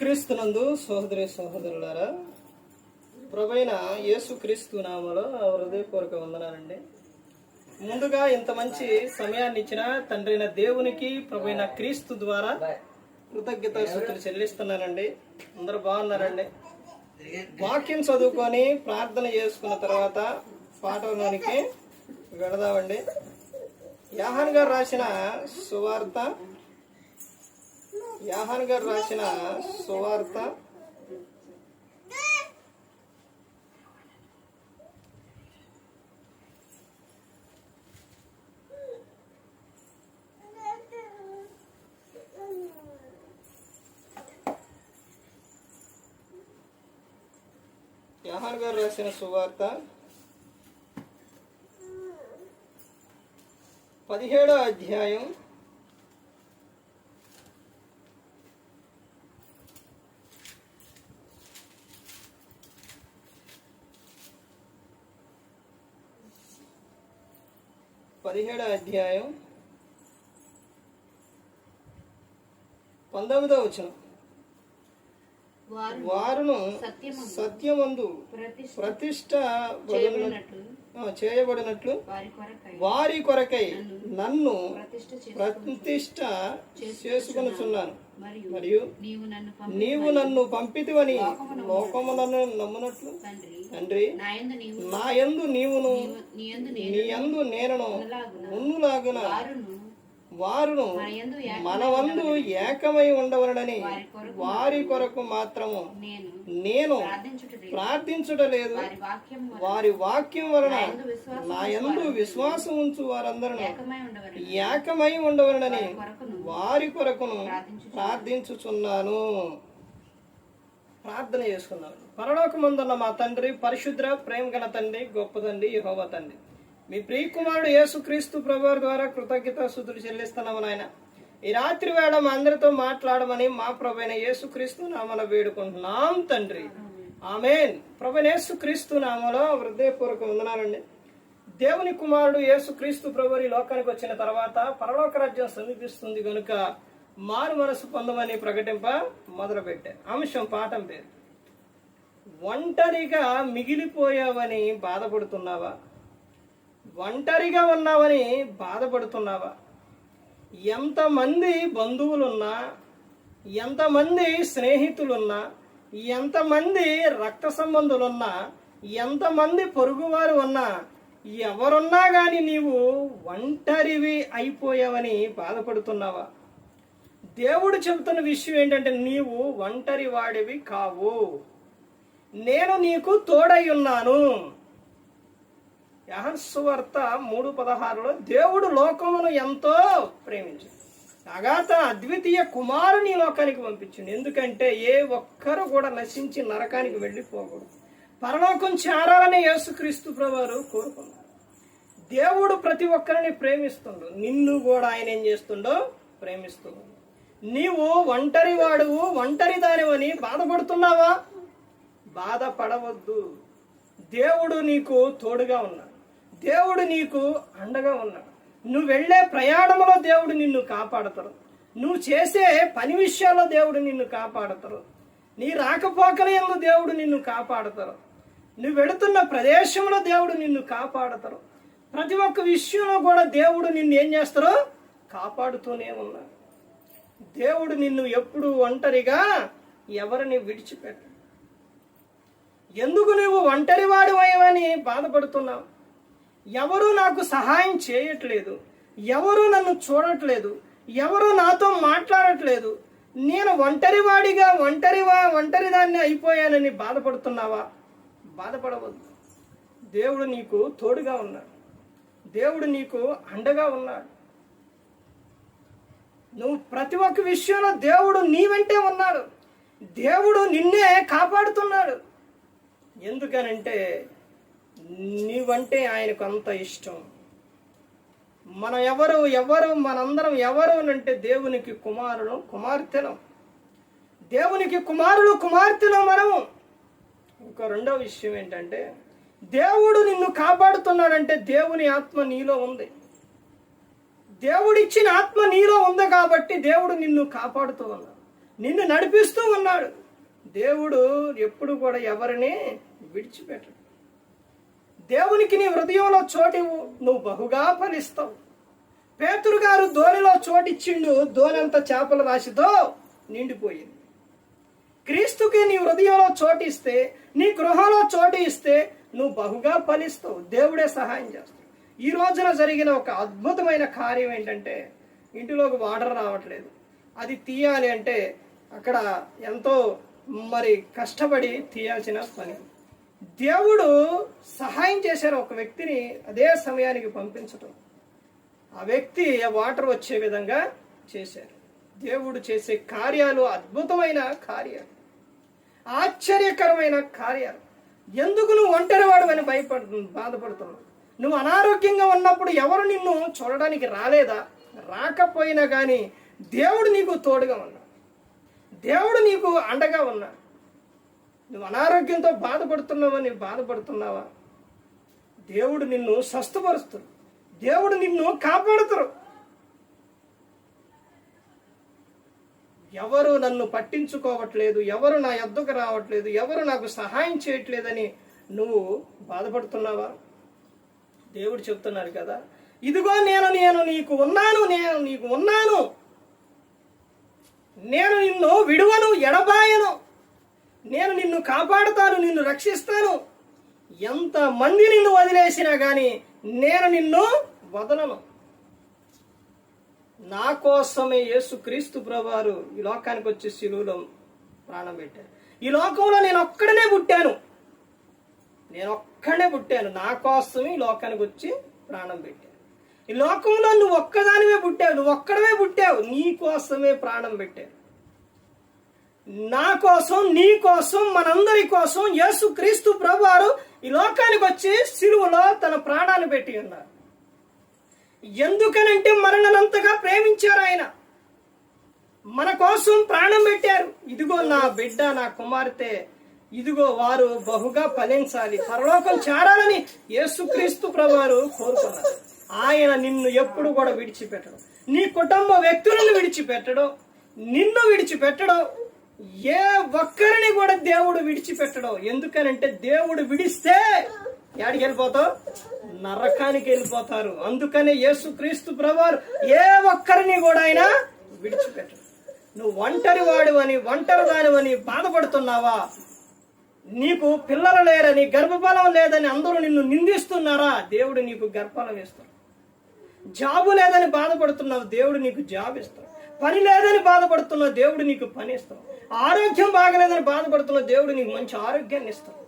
క్రీస్తునందు సోదరి సహోదరులారా ప్రభైన యేసు క్రీస్తు నామలో హృదయపూర్వక వందనాలండి. ముందుగా ఇంత మంచి సమయాన్ని ఇచ్చిన తండ్రైన దేవునికి ప్రభైన క్రీస్తు ద్వారా కృతజ్ఞత సూత్రులు చెల్లిస్తున్నానండి. అందరూ బాగున్నారండి. వాక్యం చదువుకొని ప్రార్థన చేసుకున్న తర్వాత పాఠంలోనికి వెళదామండి. యాహన్ గారు రాసిన సువార్త యాహాన్ గారు రాసిన సువార్త. యాహాన్ గారు రాసిన సువార్త. పదిహేడో అధ్యాయం పదిహేడో అధ్యాయం పంతొమ్మిదో వచనం. వారు వారును సత్యమందు ప్రతిష్ట చేయబడినట్లు వారి కొరకై నన్ను ప్రతిష్ట చేసుకొనుచున్నాను. మరియు నీవు నన్ను పంపితివని లోకములను నమ్మునట్లు. తండ్రి నా యందు నీవును నీ యందు నేనను లాగున ఉన్నలాగున వారును మనవందు ఏకమై ఉండవలనని వారి కొరకు మాత్రము నేను ప్రార్థించుట లేదు వారి వాక్యం వలన నా యందు విశ్వాసం ఉంచు వారందరూ ఏకమై ఉండవలనని వారి కొరకును ప్రార్థించు ప్రార్థించుచున్నాను. ప్రార్థన చేసుకున్నాను. పరలోకమందున్న మా తండ్రి పరిశుద్ర ప్రేమ గల తండ్రి గొప్ప తండ్రి యెహోవా తండ్రి. మీ ప్రియకుమారుడు యేసుక్రీస్తు ప్రభువారి ద్వారా కృతజ్ఞత సుతులు చెల్లిస్తున్నాము నాయన. ఈ రాత్రి వేళ మా అందరితో మాట్లాడమని మా ప్రభైన యేసుక్రీస్తు నామల వేడుకుంటున్నాం తండ్రి. ఆమెన్. ప్రభు యేసుక్రీస్తు నామలో హృదయపూర్వక వందనాలండి. దేవుని కుమారుడు యేసుక్రీస్తు ప్రభు ఈ లోకానికి వచ్చిన తర్వాత పరలోక రాజ్యం సమీపిస్తుంది కనుక మారు మనసు పొందమని ప్రకటింప మొదలుపెట్టారు. అంశం పాఠం పేరు. ఒంటరిగా మిగిలిపోయావని బాధపడుతున్నావా? ఒంటరిగా ఉన్నావని బాధపడుతున్నావా? ఎంతమంది బంధువులున్నా ఎంతమంది స్నేహితులున్నా ఎంతమంది రక్త సంబంధులున్నా ఎంతమంది పొరుగువారు ఉన్నా ఎవరున్నా కానీ నీవు ఒంటరివి అయిపోయావని బాధపడుతున్నావా? దేవుడు చెబుతున్న విషయం ఏంటంటే నీవు ఒంటరి వాడివి కావు. నేను నీకు తోడై ఉన్నాను. యహస్సువార్త మూడు పదహారులో దేవుడు లోకమును ఎంతో ప్రేమించాడు. అగాత అద్వితీయ కుమారుని లోకానికి పంపించింది ఎందుకంటే ఏ ఒక్కరు కూడా నశించి నరకానికి వెళ్ళిపోకూడదు. పరలోకం చేరాలని యేసుక్రీస్తు ప్రభువారు కోరుకున్నారు. దేవుడు ప్రతి ఒక్కరిని ప్రేమిస్తుండు. నిన్ను కూడా ఆయన ఏం చేస్తుండో ప్రేమిస్తుండు. నీవు ఒంటరి వాడువు ఒంటరి దానివని బాధపడుతున్నావా? బాధపడవద్దు. దేవుడు నీకు తోడుగా ఉన్నాడు. దేవుడు నీకు అండగా ఉన్నాడు నువ్వు వెళ్ళే ప్రయాణంలో దేవుడు నిన్ను కాపాడతాడు. నువ్వు చేసే పని విషయాల్లో దేవుడు నిన్ను కాపాడతారు నీ రాకపోకల ఎందు దేవుడు నిన్ను కాపాడతారు నువ్వు వెళుతున్న ప్రదేశంలో దేవుడు నిన్ను కాపాడతారు ప్రతి ఒక్క విషయంలో కూడా దేవుడు నిన్ను ఏం చేస్తారో కాపాడుతూనే ఉన్నాడు. దేవుడు నిన్ను ఎప్పుడు ఒంటరిగా ఎవరిని విడిచిపెట్ట ఎందుకు నువ్వు ఒంటరి వాడివని బాధపడుతున్నావు? ఎవరు నాకు సహాయం చేయట్లేదు. ఎవరు నన్ను చూడట్లేదు. ఎవరు నాతో మాట్లాడట్లేదు. నేను ఒంటరివాడిగా ఒంటరివా ఒంటరిదాన్ని అయిపోయానని బాధపడుతున్నావా? బాధపడవద్దు. దేవుడు నీకు తోడుగా ఉన్నాడు. దేవుడు నీకు అండగా ఉన్నాడు. నువ్వు ప్రతి ఒక్క విషయంలో దేవుడు నీ వెంటే ఉన్నాడు. దేవుడు నిన్నే కాపాడుతున్నాడు. ఎందుకనంటే నీవంటే ఆయనకు అంత ఇష్టం. మనం ఎవరు ఎవరు మనందరం ఎవరు అంటే దేవునికి కుమారుడు కుమార్తెలం. దేవునికి కుమారుడు కుమార్తెలు మనము. ఒక రెండో విషయం ఏంటంటే దేవుడు నిన్ను కాపాడుతున్నాడంటే దేవుని ఆత్మ నీలో ఉంది. దేవుడిచ్చిన ఆత్మ నీలో ఉంది కాబట్టి దేవుడు నిన్ను కాపాడుతూ ఉన్నాడు. నిన్ను నడిపిస్తూ ఉన్నాడు. దేవుడు ఎప్పుడు కూడా ఎవరిని విడిచిపెట్టడు. దేవునికి నీ హృదయంలో చోటి నువ్వు బహుగా ఫలిస్తావు. పేతురు గారు ధోనిలో చోటిచ్చిండు ధోనంత చేపల రాశితో నిండిపోయింది. క్రీస్తుకి నీ హృదయంలో చోటిస్తే నీ గృహంలో చోటు ఇస్తే నువ్వు బహుగా ఫలిస్తావు. దేవుడే సహాయం చేస్తాడు. ఈ రోజున జరిగిన ఒక అద్భుతమైన కార్యం ఏంటంటే ఇంటిలోకి వాటర్ రావట్లేదు. అది తీయాలి అంటే అక్కడ ఎంతో మరి కష్టపడి తీయాల్సిన పని. దేవుడు సహాయం చేశారు ఒక వ్యక్తిని అదే సమయానికి పంపించటం. ఆ వ్యక్తి వాటర్ వచ్చే విధంగా చేశారు. దేవుడు చేసే కార్యాలు అద్భుతమైన కార్యాలు. ఆశ్చర్యకరమైన కార్యాలు. ఎందుకు నువ్వు ఒంటరివాడు అని భయపడు బాధపడుతున్నావు? నువ్వు అనారోగ్యంగా ఉన్నప్పుడు ఎవరు నిన్ను చూడడానికి రాలేదా? రాకపోయినా కానీ దేవుడు నీకు తోడుగా ఉన్నాడు. దేవుడు నీకు అండగా ఉన్నాడు. నువ్వు అనారోగ్యంతో బాధపడుతున్నావని బాధపడుతున్నావా? దేవుడు నిన్ను స్వస్థపరుస్తారు. దేవుడు నిన్ను కాపాడుతారు. ఎవరు నన్ను పట్టించుకోవట్లేదు ఎవరు నా ఎద్దుకు రావట్లేదు ఎవరు నాకు సహాయం చేయట్లేదని నువ్వు బాధపడుతున్నావా? దేవుడు చెప్తున్నారు కదా ఇదిగో నేను నేను నీకు ఉన్నాను నేను నీకు ఉన్నాను. నేను నిన్ను విడువను ఎడబాయను. నేను నిన్ను కాపాడుతాను నిన్ను రక్షిస్తాను. ఎంత మంది నిన్ను వదిలేసినా కానీ నేను నిన్ను వదలను. నా కోసమే యేసు క్రీస్తు ప్రభువారు ఈ లోకానికి వచ్చి శిలువులో ప్రాణం పెట్టారు. ఈ లోకంలో నేను ఒక్కడనే పుట్టాను. నేను ఒక్కడే పుట్టాను. నా కోసమే ఈ లోకానికి వచ్చి ప్రాణం పెట్టాను ఈ లోకంలో నువ్వు ఒక్కదానివే పుట్టావు. నువ్వు ఒక్కడవే పుట్టావు. నీ కోసమే ప్రాణం పెట్టాను నా కోసం నీ కోసం మనందరి కోసం యేసు క్రీస్తు ప్రభువారు ఈ లోకానికి వచ్చి సిలువలో తన ప్రాణాన్ని పెట్టి ఉన్నారు. ఎందుకనంటే మరణనంతగా ప్రేమించారు ఆయన. మన కోసం ప్రాణం పెట్టారు. ఇదిగో నా బిడ్డ నా కుమార్తె. ఇదిగో వారు బహుగా ఫలించాలి. పరలోకం చేరాలని యేసుక్రీస్తు ప్రభువారు కోరుకున్నారు. ఆయన నిన్ను ఎప్పుడు కూడా విడిచిపెట్టడం. నీ కుటుంబ వ్యక్తులను విడిచిపెట్టడం. నిన్ను విడిచిపెట్టడం. ఏ ఒక్కరిని కూడా దేవుడు విడిచిపెట్టడం. ఎందుకనంటే దేవుడు విడిస్తే ఎక్కడికి వెళ్ళిపోతావు? నరకానికి వెళ్ళిపోతారు. అందుకనే యేసుక్రీస్తు ప్రభువారు ఏ ఒక్కరిని కూడా ఆయన విడిచిపెట్టడు. నువ్వు ఒంటరి వాడివని ఒంటరి దానివని బాధపడుతున్నావా? నీకు పిల్లలు లేరని గర్భఫలం లేదని అందరూ నిన్ను నిందిస్తున్నారా? దేవుడు నీకు గర్భఫలం ఇస్తాడు. జాబు లేదని బాధపడుతున్నావు దేవుడు నీకు జాబ్ ఇస్తాడు. పని లేదని బాధపడుతున్న దేవుడు నీకు పని ఇస్తావు ఆరోగ్యం బాగలేదని బాధపడుతున్న దేవుడు నీకు మంచి ఆరోగ్యాన్ని ఇస్తావు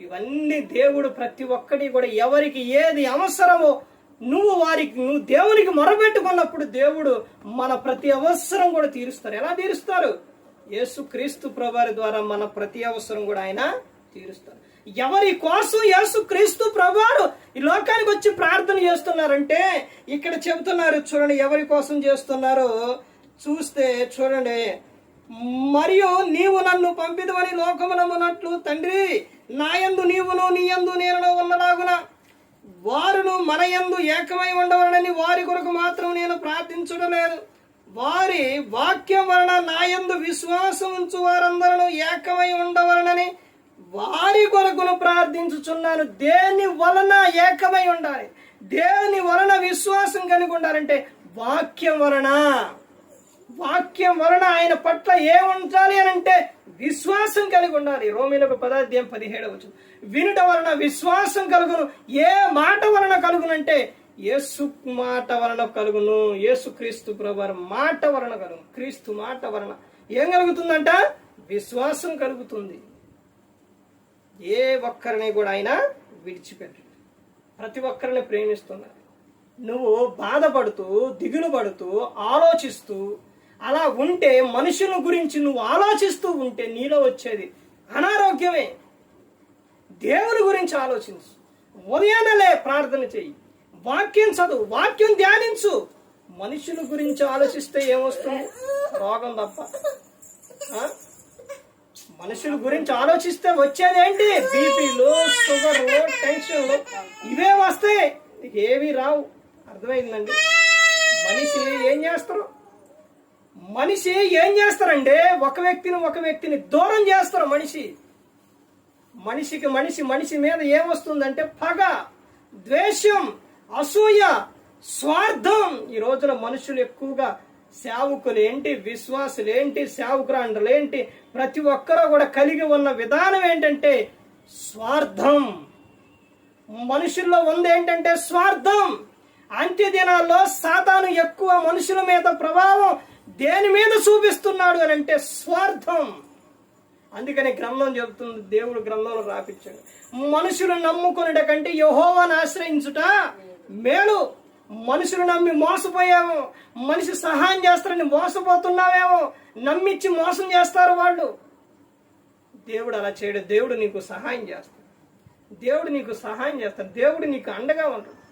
ఇవన్నీ దేవుడు ప్రతి ఒక్కటి కూడా ఎవరికి ఏది అవసరమో నువ్వు వారికి నువ్వు దేవునికి మొరబెట్టుకున్నప్పుడు దేవుడు మన ప్రతి అవసరం కూడా తీరుస్తారు. ఎలా తీరుస్తారు? యేసు క్రీస్తు ప్రభువారి ద్వారా మన ప్రతి అవసరం కూడా ఆయన తీరుస్తారు. ఎవరి కోసం యేసు క్రీస్తు ప్రభువారు ఈ లోకానికి వచ్చి ప్రార్థన చేస్తున్నారంటే ఇక్కడ చెబుతున్నారు చూడండి ఎవరి కోసం చేస్తున్నారో చూస్తే చూడండి. మరియు నీవు నన్ను పంపిదవని లోకమునమునట్లు తండ్రి నాయందు నీవును నీయందు నేను ఉన్నలాగున వారును మన యందు ఏకమై ఉండవలనని వారి కొరకు మాత్రం నేను ప్రార్థించడం లేదు. వారి వాక్యం వలన నాయందు విశ్వాసం ఉంచు వారందరూ ఏకమై ఉండవలనని వారి కొరకును ప్రార్థించుచున్నాను. దేని వలన ఏకమై ఉండాలి? దేని వలన విశ్వాసం కలిగి ఉండాలంటే వాక్యం వలన. వాక్యం వలన ఆయన పట్ల ఏ అని అంటే విశ్వాసం కలిగి ఉండాలి. రోమిలకు పదార్థం పదిహేడు వచ్చు వినుట వలన విశ్వాసం కలుగును. ఏ మాట వలన కలుగునంటే యేసు మాట వలన కలుగును. యేసు క్రీస్తు ప్రభు మాట వలన కలుగు క్రీస్తు మాట వలన. ఏం కలుగుతుందంట? విశ్వాసం కలుగుతుంది. ఏ ఒక్కరిని కూడా ఆయన విడిచిపెట్టడు. ప్రతి ఒక్కరిని ప్రేమిస్తున్నారు. నువ్వు బాధపడుతూ దిగులు పడుతూ ఆలోచిస్తూ అలా ఉంటే మనుషుల గురించి నువ్వు ఆలోచిస్తూ ఉంటే నీలో వచ్చేది అనారోగ్యమే. దేవుని గురించి ఆలోచించు. ఉదయాన్నలే ప్రార్థన చెయ్యి. వాక్యం చదువు వాక్యం ధ్యానించు. మనుషుల గురించి ఆలోచిస్తే ఏమొస్తుంది? రోగం తప్ప. మనుషుల గురించి ఆలోచిస్తే వచ్చేదేంటి బీపీలు షుగర్లు టెన్షన్లు ఇవే వస్తాయి. ఏవి రావు. అర్థమైందండి? మనిషి ఏం చేస్తారు? మనిషి ఏం చేస్తారంటే ఒక వ్యక్తిని ఒక వ్యక్తిని దూరం చేస్తారు మనిషి. మనిషికి మనిషి మనిషి మీద ఏమొస్తుందంటే పగ ద్వేషం అసూయ స్వార్థం. ఈ రోజున మనుషులు ఎక్కువగా సేవకులు ఏంటి విశ్వాసులు ఏంటి సేవకురాండ్రులు ఏంటి ప్రతి ఒక్కరూ కూడా కలిగి ఉన్న విధానం ఏంటంటే స్వార్థం. మనుషుల్లో ఉంది ఏంటంటే స్వార్థం. అంత్యదినాల్లో సాతాను ఎక్కువ మనుషుల మీద ప్రభావం దేని మీద చూపిస్తున్నాడు అని అంటే స్వార్థం. అందుకని గ్రంథం చెబుతుంది దేవుడు గ్రంథంలో రాపించాడు మనుషులు నమ్ముకునేట కంటే యహోవాను ఆశ్రయించుట మేలు. మనుషులు నమ్మి మోసపోయాము. మనిషి సహాయం చేస్తారని మోసపోతున్నావేమో. నమ్మిచ్చి మోసం చేస్తారు వాళ్ళు. దేవుడు అలా చేయడు. దేవుడు నీకు సహాయం చేస్తాడు. దేవుడు నీకు సహాయం చేస్తాడు. దేవుడు నీకు అండగా ఉంటాడు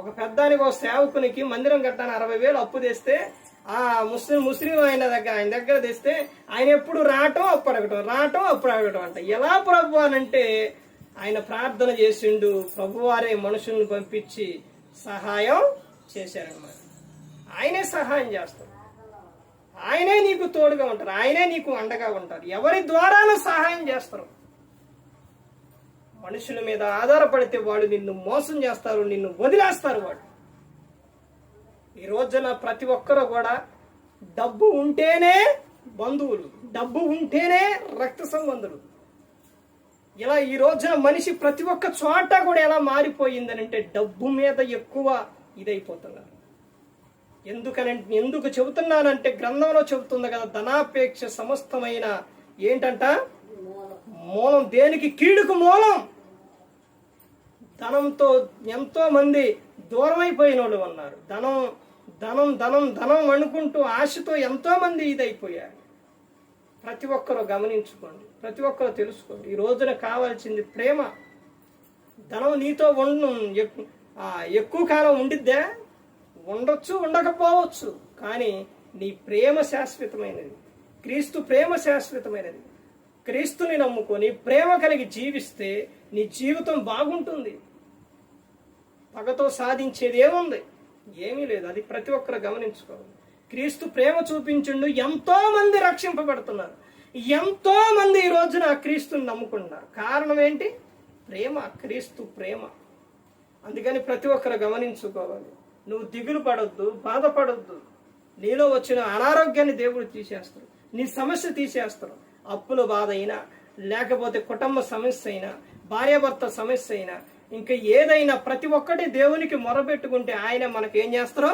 ఒక పెద్దానికి ఒక సేవకునికి మందిరం కట్టాను అరవై వేలు అప్పు తెస్తే ఆ ముస్లిం ముస్లిం ఆయన దగ్గర ఆయన దగ్గర తెస్తే ఆయన ఎప్పుడు రావటం అప్పు అడగటం రావటం అప్పు అడగటం అంట. ఎలా ప్రభు అనంటే ఆయన ప్రార్థన చేసిండు ప్రభువారే మనుషుల్ని పంపించి సహాయం చేశారనమాట ఆయనే సహాయం చేస్తారు ఆయనే నీకు తోడుగా ఉంటారు. ఆయనే నీకు అండగా ఉంటారు. ఎవరి ద్వారానూ సహాయం చేస్తారు. మనుషుల మీద ఆధారపడితే వాళ్ళు నిన్ను మోసం చేస్తారు నిన్ను వదిలేస్తారు వాళ్ళు. ఈ రోజున ప్రతి ఒక్కరూ కూడా డబ్బు ఉంటేనే బంధువులు డబ్బు ఉంటేనే రక్త సంబంధులు. ఇలా ఈ రోజున మనిషి ప్రతి ఒక్క చోట కూడా ఎలా మారిపోయిందని అంటే డబ్బు మీద ఎక్కువ ఇదైపోతున్నారు. ఎందుకనంటే ఎందుకు చెబుతున్నానంటే గ్రంథంలో చెబుతుంది కదా ధనాపేక్ష సమస్తమైన ఏంటంట? మూలం. దేనికి? కీడుకు మూలం. ధనంతో ఎంతో మంది దూరం అయిపోయిన వాళ్ళు ఉన్నారు. ధనం ధనం ధనం ధనం అనుకుంటూ ఆశతో ఎంతో మంది ఇదైపోయారు. ప్రతి ఒక్కరూ గమనించుకోండి. ప్రతి ఒక్కరూ తెలుసుకోండి. ఈ రోజున కావాల్సింది ప్రేమ. ధనం నీతో ఉండు ఎక్కు- ఎక్కువ కాలం ఉండిద్దా. ఉండొచ్చు ఉండకపోవచ్చు. కానీ నీ ప్రేమ శాశ్వతమైనది. క్రీస్తు ప్రేమ శాశ్వతమైనది. క్రీస్తుని నమ్ముకొని ప్రేమ కలిగి జీవిస్తే నీ జీవితం బాగుంటుంది. పగతో సాధించేది ఏముంది? ఏమీ లేదు. అది ప్రతి ఒక్కరు గమనించుకోవాలి. క్రీస్తు ప్రేమ చూపించిండు ఎంతో మంది రక్షింపబడుతున్నారు. ఎంతో మంది ఈ రోజున క్రీస్తుని నమ్ముకుంటున్నారు కారణం ఏంటి? ప్రేమ క్రీస్తు ప్రేమ. అందుకని ప్రతి ఒక్కరు గమనించుకోవాలి. నువ్వు దిగులు పడొద్దు బాధపడొద్దు. నీలో వచ్చిన అనారోగ్యాన్ని దేవుడు తీసేస్తారు నీ సమస్య తీసేస్తారు అప్పుల బాధ అయినా లేకపోతే కుటుంబ సమస్య అయినా భార్యాభర్త సమస్య అయినా ఇంకా ఏదైనా ప్రతి ఒక్కటి దేవునికి మొరబెట్టుకుంటే ఆయన మనకు ఏం చేస్తారో?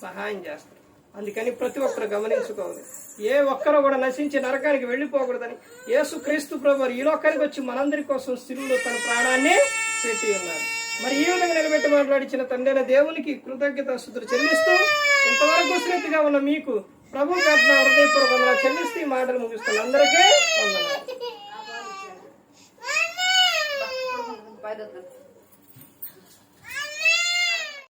సహాయం చేస్తారు అందుకని ప్రతి ఒక్కరు గమనించుకోవాలి. ఏ ఒక్కరు కూడా నశించి నరకానికి వెళ్ళిపోకూడదని యేసు క్రీస్తు ప్రభు ఈ లోకానికి వచ్చి మనందరి కోసం సిలువలో తన ప్రాణాన్ని పెట్టి ఉన్నారు. మరి ఈ విధంగా నిలబెట్టి మాట్లాడించిన తండ్రి దేవునికి కృతజ్ఞత స్థుతులు చెల్లిస్తూ ఇంతవరకు శ్రద్ధగా ఉన్న మీకు ప్రభు కట్న హృదయపూర్వకంగా చెల్లిస్తూ ఈ మాటలు ముగిస్తున్న అందరికీ వందనాలు.